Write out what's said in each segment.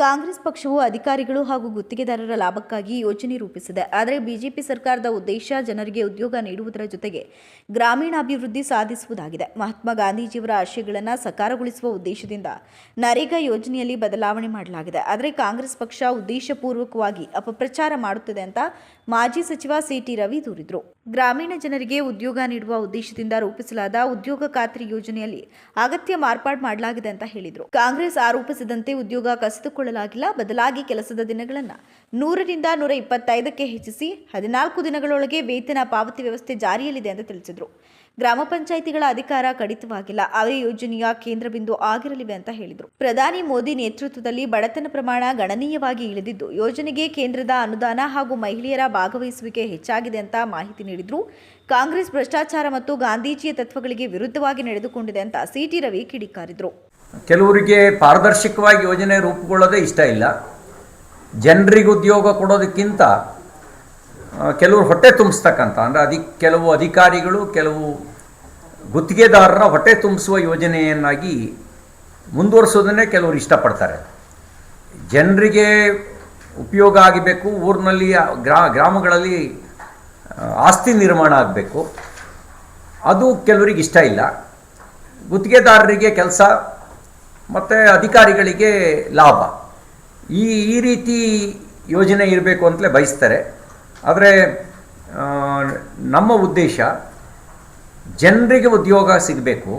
ಕಾಂಗ್ರೆಸ್ ಪಕ್ಷವು ಅಧಿಕಾರಿಗಳು ಹಾಗೂ ಗುತ್ತಿಗೆದಾರರ ಲಾಭಕ್ಕಾಗಿ ಯೋಜನೆ ರೂಪಿಸಿದೆ. ಆದರೆ ಬಿಜೆಪಿ ಸರ್ಕಾರದ ಉದ್ದೇಶ ಜನರಿಗೆ ಉದ್ಯೋಗ ನೀಡುವುದರ ಜೊತೆಗೆ ಗ್ರಾಮೀಣಾಭಿವೃದ್ಧಿ ಸಾಧಿಸುವುದಾಗಿದೆ. ಮಹಾತ್ಮ ಗಾಂಧೀಜಿಯವರ ಆಶಯಗಳನ್ನು ಸಕಾರಗೊಳಿಸುವ ಉದ್ದೇಶದಿಂದ ನರೇಗಾ ಯೋಜನೆಯಲ್ಲಿ ಬದಲಾವಣೆ ಮಾಡಲಾಗಿದೆ. ಆದರೆ ಕಾಂಗ್ರೆಸ್ ಪಕ್ಷ ಉದ್ದೇಶಪೂರ್ವಕವಾಗಿ ಅಪಪ್ರಚಾರ ಮಾಡುತ್ತಿದೆ ಅಂತ ಮಾಜಿ ಸಚಿವ ಸಿಟಿ ರವಿ ದೂರಿದರು. ಗ್ರಾಮೀಣ ಜನರಿಗೆ ಉದ್ಯೋಗ ನೀಡುವ ಉದ್ದೇಶದಿಂದ ರೂಪಿಸಲಾದ ಉದ್ಯೋಗ ಖಾತ್ರಿ ಯೋಜನೆಯಲ್ಲಿ ಅಗತ್ಯ ಮಾರ್ಪಾಡು ಮಾಡಲಾಗಿದೆ ಅಂತ ಹೇಳಿದರು. ಕಾಂಗ್ರೆಸ್ ಆರೋಪಿಸಿದಂತೆ ಉದ್ಯೋಗ ಕಸಿದುಕೊಳ್ಳಲಾಗಿಲ್ಲ ಬದಲಾಗಿ ಕೆಲಸದ ದಿನಗಳನ್ನು ನೂರರಿಂದ ನೂರ ಇಪ್ಪತ್ತೈದಕ್ಕೆ ಹೆಚ್ಚಿಸಿ ಹದಿನಾಲ್ಕು ದಿನಗಳೊಳಗೆ ವೇತನ ಪಾವತಿ ವ್ಯವಸ್ಥೆ ಜಾರಿಯಲ್ಲಿದೆ ಅಂತ ತಿಳಿಸಿದರು. ಗ್ರಾಮ ಪಂಚಾಯಿತಿಗಳ ಅಧಿಕಾರ ಕಡಿತವಾಗಿಲ್ಲ. ಅವೇ ಯೋಜನೆಯ ಕೇಂದ್ರ ಬಿಂದು ಆಗಿರಲಿವೆ ಅಂತ ಹೇಳಿದರು. ಪ್ರಧಾನಿ ಮೋದಿ ನೇತೃತ್ವದಲ್ಲಿ ಬಡತನ ಪ್ರಮಾಣ ಗಣನೀಯವಾಗಿ ಇಳಿದಿದ್ದು, ಯೋಜನೆಗೆ ಕೇಂದ್ರದ ಅನುದಾನ ಹಾಗೂ ಮಹಿಳೆಯರ ಭಾಗವಹಿಸುವಿಕೆ ಹೆಚ್ಚಾಗಿದೆ ಅಂತ ಮಾಹಿತಿ ನೀಡಿದರು. ಕಾಂಗ್ರೆಸ್ ಭ್ರಷ್ಟಾಚಾರ ಮತ್ತು ಗಾಂಧೀಜಿಯ ತತ್ವಗಳಿಗೆ ವಿರುದ್ಧವಾಗಿ ನಡೆದುಕೊಂಡಿದೆ ಅಂತ ಸಿಟಿ ರವಿ ಕಿಡಿಕಾರಿದ್ರು. ಕೆಲವರಿಗೆ ಪಾರದರ್ಶಕವಾಗಿ ಯೋಜನೆ ರೂಪುಗೊಳ್ಳೋದೇ ಇಷ್ಟ ಇಲ್ಲ. ಜನರಿಗೆ ಉದ್ಯೋಗ ಕೊಡೋದಕ್ಕಿಂತ ಕೆಲವರು ಹೊಟ್ಟೆ ತುಂಬಿಸ್ತಕ್ಕಂಥ, ಅಂದರೆ ಅಧಿ ಕೆಲವು ಅಧಿಕಾರಿಗಳು, ಕೆಲವು ಗುತ್ತಿಗೆದಾರರ ಹೊಟ್ಟೆ ತುಂಬಿಸುವ ಯೋಜನೆಯನ್ನಾಗಿ ಮುಂದುವರಿಸೋದನ್ನೇ ಕೆಲವರು ಇಷ್ಟಪಡ್ತಾರೆ. ಜನರಿಗೆ ಉಪಯೋಗ ಆಗಬೇಕು, ಊರಿನಲ್ಲಿ ಗ್ರಾ, ಗ್ರಾಮಗಳಲ್ಲಿ ಆಸ್ತಿ ನಿರ್ಮಾಣ ಆಗಬೇಕು. ಅದು ಕೆಲವರಿಗೆ ಇಷ್ಟ ಇಲ್ಲ. ಗುತ್ತಿಗೆದಾರರಿಗೆ ಕೆಲಸ ಮತ್ತು ಅಧಿಕಾರಿಗಳಿಗೆ ಲಾಭ. ಈ ಈ ರೀತಿ ಯೋಜನೆ ಇರಬೇಕು ಅಂತಲೇ ಬಯಸ್ತಾರೆ. ಆದರೆ ನಮ್ಮ ಉದ್ದೇಶ ಜನರಿಗೆ ಉದ್ಯೋಗ ಸಿಗಬೇಕು,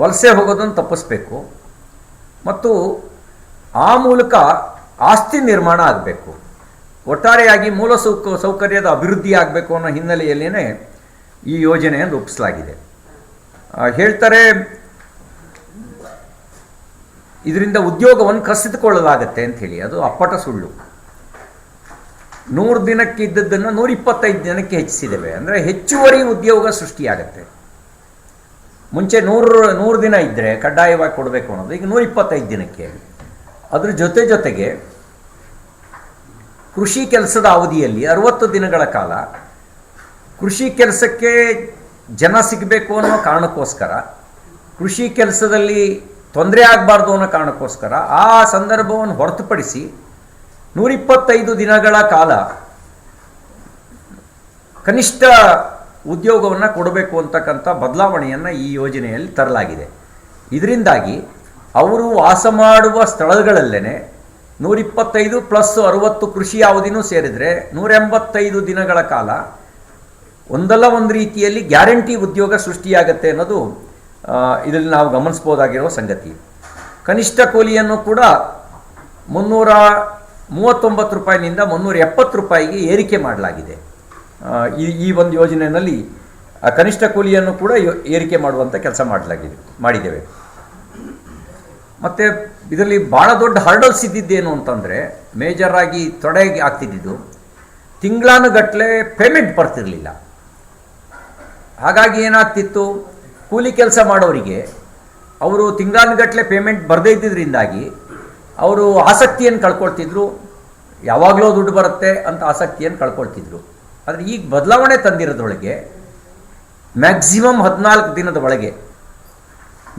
ವಲಸೆ ಹೋಗೋದನ್ನು ತಪ್ಪಿಸ್ಬೇಕು, ಮತ್ತು ಆ ಮೂಲಕ ಆಸ್ತಿ ನಿರ್ಮಾಣ ಆಗಬೇಕು. ಒಟ್ಟಾರೆಯಾಗಿ ಮೂಲ ಸೌಕ, ಸೌಕರ್ಯದ ಅಭಿವೃದ್ಧಿ ಆಗಬೇಕು ಅನ್ನೋ ಹಿನ್ನೆಲೆಯಲ್ಲಿಯೇ ಈ ಯೋಜನೆಯನ್ನು ರೂಪಿಸಲಾಗಿದೆ. ಹೇಳ್ತಾರೆ ಇದರಿಂದ ಉದ್ಯೋಗವನ್ನು ಕಸಿದುಕೊಳ್ಳಲಾಗತ್ತೆ ಅಂಥೇಳಿ. ಅದು ಅಪ್ಪಟ ಸುಳ್ಳು. ನೂರು ದಿನಕ್ಕೆ ಇದ್ದದ್ದನ್ನು ನೂರ ಇಪ್ಪತ್ತೈದು ದಿನಕ್ಕೆ ಹೆಚ್ಚಿಸಿದ್ದೇವೆ. ಅಂದರೆ ಹೆಚ್ಚುವರಿ ಉದ್ಯೋಗ ಸೃಷ್ಟಿಯಾಗತ್ತೆ. ಮುಂಚೆ ನೂರು ನೂರು ದಿನ ಇದ್ದರೆ ಕಡ್ಡಾಯವಾಗಿ ಕೊಡಬೇಕು ಅನ್ನೋದು, ಈಗ ನೂರ ಇಪ್ಪತ್ತೈದು ದಿನಕ್ಕೆ. ಅದ್ರ ಜೊತೆ ಜೊತೆಗೆ ಕೃಷಿ ಕೆಲಸದ ಅವಧಿಯಲ್ಲಿ ಅರವತ್ತು ದಿನಗಳ ಕಾಲ ಕೃಷಿ ಕೆಲಸಕ್ಕೆ ಜನ ಸಿಗಬೇಕು ಅನ್ನೋ ಕಾರಣಕ್ಕೋಸ್ಕರ ಕೃಷಿ ಕೆಲಸದಲ್ಲಿ ತೊಂದರೆ ಆಗಬಾರ್ದು ಅನ್ನೋ ಕಾರಣಕ್ಕೋಸ್ಕರ ಆ ಸಂದರ್ಭವನ್ನು ಹೊರತುಪಡಿಸಿ ನೂರಿಪ್ಪತ್ತೈದು ದಿನಗಳ ಕಾಲ ಕನಿಷ್ಠ ಉದ್ಯೋಗವನ್ನು ಕೊಡಬೇಕು ಅಂತಕ್ಕಂಥ ಬದಲಾವಣೆಯನ್ನು ಈ ಯೋಜನೆಯಲ್ಲಿ ತರಲಾಗಿದೆ. ಇದರಿಂದಾಗಿ ಅವರು ವಾಸ ಮಾಡುವ ಸ್ಥಳಗಳಲ್ಲೇ ನೂರಿಪ್ಪತ್ತೈದು ಪ್ಲಸ್ ಅರುವತ್ತು ಕೃಷಿ ಅವಧಿನೂ ಸೇರಿದರೆ ನೂರೆಂಬತ್ತೈದು ದಿನಗಳ ಕಾಲ ಒಂದಲ್ಲ ಒಂದು ರೀತಿಯಲ್ಲಿ ಗ್ಯಾರಂಟಿ ಉದ್ಯೋಗ ಸೃಷ್ಟಿಯಾಗತ್ತೆ ಅನ್ನೋದು ಇದರಲ್ಲಿ ನಾವು ಗಮನಿಸ್ಬೋದಾಗಿರುವ ಸಂಗತಿ. ಕನಿಷ್ಠ ಕೂಲಿಯನ್ನು ಕೂಡ ಮುನ್ನೂರ ಮೂವತ್ತೊಂಬತ್ತು ರೂಪಾಯಿನಿಂದ ಮುನ್ನೂರ ಎಪ್ಪತ್ತು ರೂಪಾಯಿಗೆ ಏರಿಕೆ ಮಾಡಲಾಗಿದೆ. ಈ ಈ ಒಂದು ಯೋಜನೆಯಲ್ಲಿ ಕನಿಷ್ಠ ಕೂಲಿಯನ್ನು ಕೂಡ ಏರಿಕೆ ಮಾಡುವಂಥ ಕೆಲಸ ಮಾಡಲಾಗಿದೆ, ಮಾಡಿದ್ದೇವೆ. ಮತ್ತು ಇದರಲ್ಲಿ ಭಾಳ ದೊಡ್ಡ ಹರ್ಡಲ್ಸ್ ಇದ್ದಿದ್ದೇನು ಅಂತಂದರೆ ಮೇಜರ್ ಆಗಿ ತೊಡೆಗೆ ಆಗ್ತಿದ್ದಿದ್ದು ತಿಂಗಳಾನುಗಟ್ಟಲೆ ಪೇಮೆಂಟ್ ಬರ್ತಿರಲಿಲ್ಲ. ಹಾಗಾಗಿ ಏನಾಗ್ತಿತ್ತು? ಕೂಲಿ ಕೆಲಸ ಮಾಡೋರಿಗೆ ಅವರು ತಿಂಗಳಾನುಗಟ್ಟಲೆ ಪೇಮೆಂಟ್ ಬರದೇ ಇದ್ದಿದ್ದರಿಂದಾಗಿ ಅವರು ಆಸಕ್ತಿಯನ್ನು ಕಳ್ಕೊಳ್ತಿದ್ರು. ಯಾವಾಗಲೂ ದುಡ್ಡು ಬರುತ್ತೆ ಅಂತ ಆಸಕ್ತಿಯನ್ನು ಕಳ್ಕೊಳ್ತಿದ್ರು. ಆದರೆ ಈಗ ಬದಲಾವಣೆ ತಂದಿರೋದ್ರೊಳಗೆ ಮ್ಯಾಕ್ಸಿಮಮ್ ಹದಿನಾಲ್ಕು ದಿನದ ಒಳಗೆ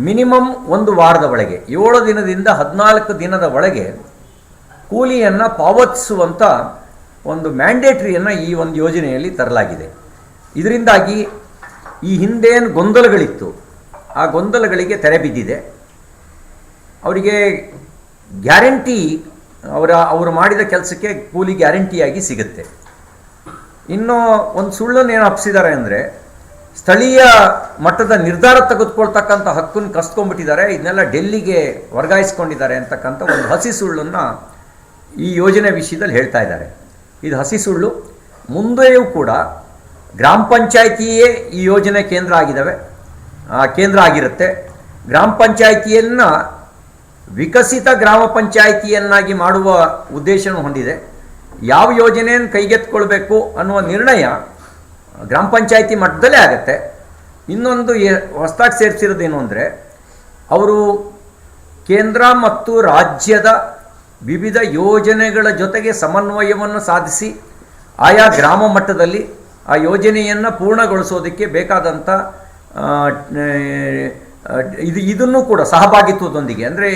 ಮಿನಿಮಮ್ ಒಂದು ವಾರದ ಒಳಗೆ, ಏಳು ದಿನದಿಂದ ಹದಿನಾಲ್ಕು ದಿನದ ಒಳಗೆ ಕೂಲಿಯನ್ನು ಪಾವತಿಸುವಂಥ ಒಂದು ಮ್ಯಾಂಡೇಟ್ರಿಯನ್ನು ಈ ಒಂದು ಯೋಜನೆಯಲ್ಲಿ ತರಲಾಗಿದೆ. ಇದರಿಂದಾಗಿ ಈ ಹಿಂದೇನು ಗೊಂದಲಗಳಿತ್ತು, ಆ ಗೊಂದಲಗಳಿಗೆ ತೆರೆ ಬಿದ್ದಿದೆ. ಅವರಿಗೆ ಗ್ಯಾರಂಟಿ, ಅವರ, ಅವರು ಮಾಡಿದ ಕೆಲಸಕ್ಕೆ ಕೂಲಿ ಗ್ಯಾರಂಟಿಯಾಗಿ ಸಿಗುತ್ತೆ. ಇನ್ನು ಒಂದು ಸುಳ್ಳನ್ನು ಏನು ಹಪ್ಸಿದ್ದಾರೆ ಅಂದರೆ, ಸ್ಥಳೀಯ ಮಟ್ಟದ ನಿರ್ಧಾರ ತೆಗೆದುಕೊಳ್ತಕ್ಕಂಥ ಹಕ್ಕನ್ನು ಕಸ್ಕೊಂಡ್ಬಿಟ್ಟಿದ್ದಾರೆ, ಇದನ್ನೆಲ್ಲ ಡೆಲ್ಲಿಗೆ ವರ್ಗಾಯಿಸ್ಕೊಂಡಿದ್ದಾರೆ ಅಂತಕ್ಕಂಥ ಒಂದು ಹಸಿ ಸುಳ್ಳನ್ನು ಈ ಯೋಜನೆ ವಿಷಯದಲ್ಲಿ ಹೇಳ್ತಾ ಇದ್ದಾರೆ. ಇದು ಹಸಿ ಸುಳ್ಳು. ಮುಂದೆಯೂ ಕೂಡ ಗ್ರಾಮ ಪಂಚಾಯಿತಿಯೇ ಈ ಯೋಜನೆ ಕೇಂದ್ರ ಆಗಿದ್ದಾವೆ. ಕೇಂದ್ರ ಆಗಿರುತ್ತೆ. ಗ್ರಾಮ ಪಂಚಾಯಿತಿಯನ್ನು ವಿಕಸಿತ ಗ್ರಾಮ ಪಂಚಾಯಿತಿಯನ್ನಾಗಿ ಮಾಡುವ ಉದ್ದೇಶನೂ ಹೊಂದಿದೆ. ಯಾವ ಯೋಜನೆಯನ್ನು ಕೈಗೆತ್ತಿಕೊಳ್ಬೇಕು ಅನ್ನುವ ನಿರ್ಣಯ ಗ್ರಾಮ ಪಂಚಾಯಿತಿ ಮಟ್ಟದಲ್ಲೇ ಆಗುತ್ತೆ. ಇನ್ನೊಂದು ಹೊಸದಾಗಿ ಸೇರಿಸಿರೋದೇನು ಅಂದರೆ, ಅವರು ಕೇಂದ್ರ ಮತ್ತು ರಾಜ್ಯದ ವಿವಿಧ ಯೋಜನೆಗಳ ಜೊತೆಗೆ ಸಮನ್ವಯವನ್ನು ಸಾಧಿಸಿ ಆಯಾ ಗ್ರಾಮ ಮಟ್ಟದಲ್ಲಿ ಆ ಯೋಜನೆಯನ್ನು ಪೂರ್ಣಗೊಳಿಸೋದಕ್ಕೆ ಬೇಕಾದಂಥ ಇದು, ಇದನ್ನು ಕೂಡ ಸಹಭಾಗಿತ್ವದೊಂದಿಗೆ, ಅಂದರೆ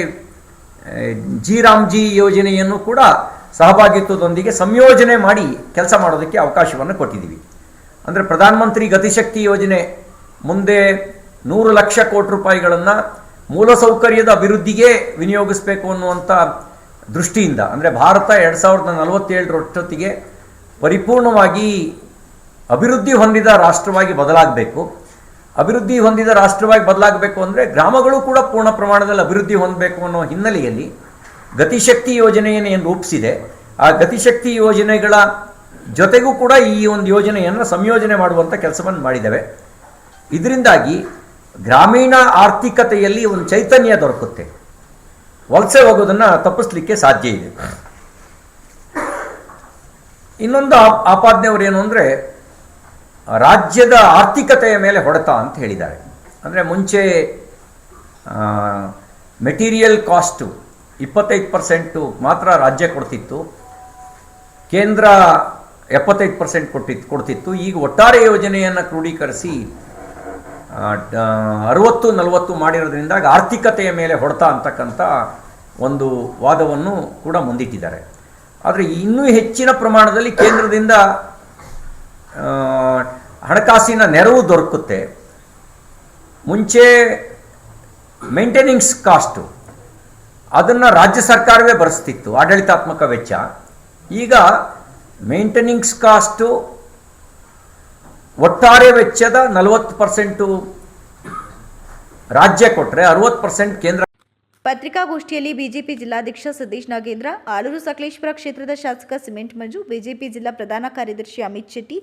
ಜಿ ರಾಮ್ಜಿ ಯೋಜನೆಯನ್ನು ಕೂಡ ಸಹಭಾಗಿತ್ವದೊಂದಿಗೆ ಸಂಯೋಜನೆ ಮಾಡಿ ಕೆಲಸ ಮಾಡೋದಕ್ಕೆ ಅವಕಾಶವನ್ನು ಕೊಟ್ಟಿದ್ದೀವಿ. ಅಂದರೆ ಪ್ರಧಾನಮಂತ್ರಿ ಗತಿಶಕ್ತಿ ಯೋಜನೆ ಮುಂದೆ ನೂರು ಲಕ್ಷ ಕೋಟಿ ರೂಪಾಯಿಗಳನ್ನು ಮೂಲಸೌಕರ್ಯದ ಅಭಿವೃದ್ಧಿಗೆ ವಿನಿಯೋಗಿಸಬೇಕು ಅನ್ನುವಂಥ ದೃಷ್ಟಿಯಿಂದ, ಅಂದರೆ ಭಾರತ ಎರಡು ಸಾವಿರದ ನಲವತ್ತೇಳರಷ್ಟೊತ್ತಿಗೆ ಪರಿಪೂರ್ಣವಾಗಿ ಅಭಿವೃದ್ಧಿ ಹೊಂದಿದ ರಾಷ್ಟ್ರವಾಗಿ ಬದಲಾಗಬೇಕು. ಅಭಿವೃದ್ಧಿ ಹೊಂದಿದ ರಾಷ್ಟ್ರವಾಗಿ ಬದಲಾಗಬೇಕು ಅಂದರೆ ಗ್ರಾಮಗಳು ಕೂಡ ಪೂರ್ಣ ಪ್ರಮಾಣದಲ್ಲಿ ಅಭಿವೃದ್ಧಿ ಹೊಂದಬೇಕು ಅನ್ನೋ ಹಿನ್ನೆಲೆಯಲ್ಲಿ ಗತಿಶಕ್ತಿ ಯೋಜನೆಯನ್ನು ಏನು ರೂಪಿಸಿದೆ. ಆ ಗತಿಶಕ್ತಿ ಯೋಜನೆಗಳ ಜೊತೆಗೂ ಕೂಡ ಈ ಒಂದು ಯೋಜನೆಯನ್ನು ಸಂಯೋಜನೆ ಮಾಡುವಂಥ ಕೆಲಸವನ್ನು ಮಾಡಿದ್ದೇವೆ. ಇದರಿಂದಾಗಿ ಗ್ರಾಮೀಣ ಆರ್ಥಿಕತೆಯಲ್ಲಿ ಒಂದು ಚೈತನ್ಯ ದೊರಕುತ್ತೆ. ವಲಸೆ ಹೋಗೋದನ್ನು ತಪ್ಪಿಸ್ಲಿಕ್ಕೆ ಸಾಧ್ಯ ಇದೆ. ಇನ್ನೊಂದು ಆಪ್- ಆಪಾದನೆಯವರು ಏನು ಅಂದರೆ ರಾಜ್ಯದ ಆರ್ಥಿಕತೆಯ ಮೇಲೆ ಹೊಡೆತ ಅಂತ ಹೇಳಿದ್ದಾರೆ. ಅಂದರೆ ಮುಂಚೆ ಮೆಟೀರಿಯಲ್ ಕಾಸ್ಟು ಇಪ್ಪತ್ತೈದು ಪರ್ಸೆಂಟು ಮಾತ್ರ ರಾಜ್ಯ ಕೊಡ್ತಿತ್ತು. ಕೇಂದ್ರ ಎಪ್ಪತ್ತೈದು ಪರ್ಸೆಂಟ್ ಕೊಟ್ಟಿತ್ತು, ಕೊಡ್ತಿತ್ತು. ಈಗ ಒಟ್ಟಾರೆ ಯೋಜನೆಯನ್ನು ಕ್ರೋಢೀಕರಿಸಿ ಅರುವತ್ತು, ನಲವತ್ತು ಮಾಡಿರೋದ್ರಿಂದ ಆರ್ಥಿಕತೆಯ ಮೇಲೆ ಹೊಡೆತ ಅಂತಕ್ಕಂಥ ಒಂದು ವಾದವನ್ನು ಕೂಡ ಮುಂದಿಟ್ಟಿದ್ದಾರೆ. ಆದರೆ ಇನ್ನೂ ಹೆಚ್ಚಿನ ಪ್ರಮಾಣದಲ್ಲಿ ಕೇಂದ್ರದಿಂದ ಹಣಕಾಸಿನ ನೆರವು ದೊರಕುತ್ತೆ. ಮುಂಚೆ ಮೇಂಟೆನೆನ್ಸ್ ಕಾಸ್ಟು, ಅದನ್ನು ರಾಜ್ಯ ಸರ್ಕಾರವೇ ಭರಿಸ್ತಿತ್ತು ಆಡಳಿತಾತ್ಮಕ ವೆಚ್ಚ. ಈಗ ಮೇಂಟೆನೆನ್ಸ್ ಕಾಸ್ಟು ಒಟ್ಟಾರೆ ವೆಚ್ಚದ ನಲವತ್ತು ಪರ್ಸೆಂಟು ರಾಜ್ಯ ಕೊಟ್ಟರೆ ಅರವತ್ತು ಪರ್ಸೆಂಟ್ ಕೇಂದ್ರ ಪತ್ರಿಕಾಗೋಷ್ಠಿಯಲ್ಲಿ ಬಿಜೆಪಿ ಜಿಲ್ಲಾಧ್ಯಕ್ಷ ಸತೀಶ್ ನಾಗೇಂದ್ರ, ಆಲೂರು ಸಕಲೇಶ್ವರ ಕ್ಷೇತ್ರದ ಶಾಸಕ ಸಿಮೆಂಟ್ ಮಂಜು, ಬಿಜೆಪಿ ಜಿಲ್ಲಾ ಪ್ರಧಾನ ಕಾರ್ಯದರ್ಶಿ ಅಮಿತ್ ಶೆಟ್ಟಿ,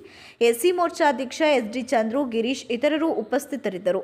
ಎಸ್ಸಿ ಮೋರ್ಚಾ ಅಧ್ಯಕ್ಷ ಎಸ್ಡಿ ಚಂದ್ರು, ಗಿರೀಶ್ ಇತರರು ಉಪಸ್ಥಿತರಿದ್ದರು.